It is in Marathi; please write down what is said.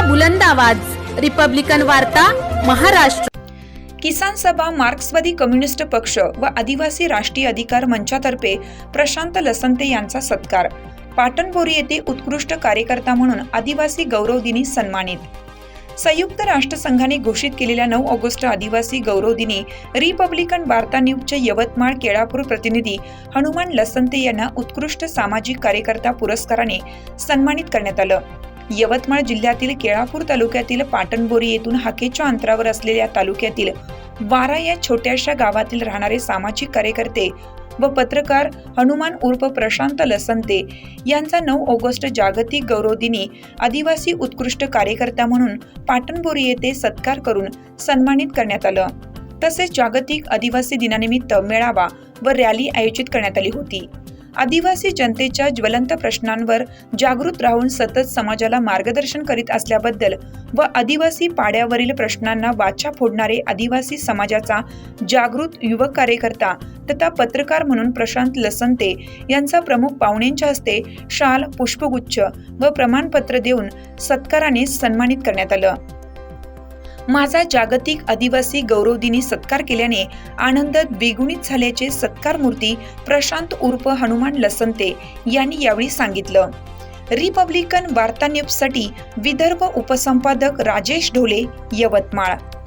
लोकशाहीचा बुलंद आवाज. रिपब्लिकन वार्ता महाराष्ट्र. किसान सभा मार्क्सवादी कम्युनिस्ट पक्ष व आदिवासी राष्ट्रीय अधिकार मंचातर्फे प्रशांत लसंते यांचा सत्कार. पाटणबोरी येथे उत्कृष्ट कार्यकर्ता म्हणून आदिवासी गौरव दिनी सन्मानित. संयुक्त राष्ट्रसंघाने घोषित केलेल्या नऊ ऑगस्ट आदिवासी गौरव दिनी रिपब्लिकन वार्ता न्यूजचे यवतमाळ केळापूर प्रतिनिधी हनुमान लसंते यांना उत्कृष्ट सामाजिक कार्यकर्ता पुरस्काराने सन्मानित करण्यात आलं. यवतमाळ जिल्ह्यातील केळापूर तालुक्यातील पाटणबोरी येथून हाकेच्या अंतरावर असलेल्या तालुक्यातील वारा या छोट्याशा गावातील राहणारे सामाजिक कार्यकर्ते व पत्रकार हनुमान उर्फ प्रशांत लसंते यांचा नऊ ऑगस्ट जागतिक गौरव दिनी आदिवासी उत्कृष्ट कार्यकर्ता म्हणून पाटणबोरी येथे सत्कार करून सन्मानित करण्यात आलं. तसेच जागतिक आदिवासी दिनानिमित्त मेळावा व रॅली आयोजित करण्यात आली होती. आदिवासी जनतेच्या ज्वलंत प्रश्नांवर जागृत राहून सतत समाजाला मार्गदर्शन करीत असल्याबद्दल व आदिवासी पाड्यावरील प्रश्नांना वाचा फोडणारे आदिवासी समाजाचा जागृत युवक कार्यकर्ता तथा पत्रकार म्हणून प्रशांत लसंते यांचा प्रमुख पाहुण्यांच्या हस्ते शाल पुष्पगुच्छ व प्रमाणपत्र देऊन सत्काराने सन्मानित करण्यात आलं. माझा जागतिक आदिवासी गौरव दिनी सत्कार केल्याने आनंद द्विगुणित झाल्याचे सत्कार मूर्ती प्रशांत उर्फ हनुमान लसंते यांनी यावेळी सांगितलं. रिपब्लिकन वार्ता न्यूजसाठी विदर्भ उपसंपादक राजेश ढोले यवतमाळ.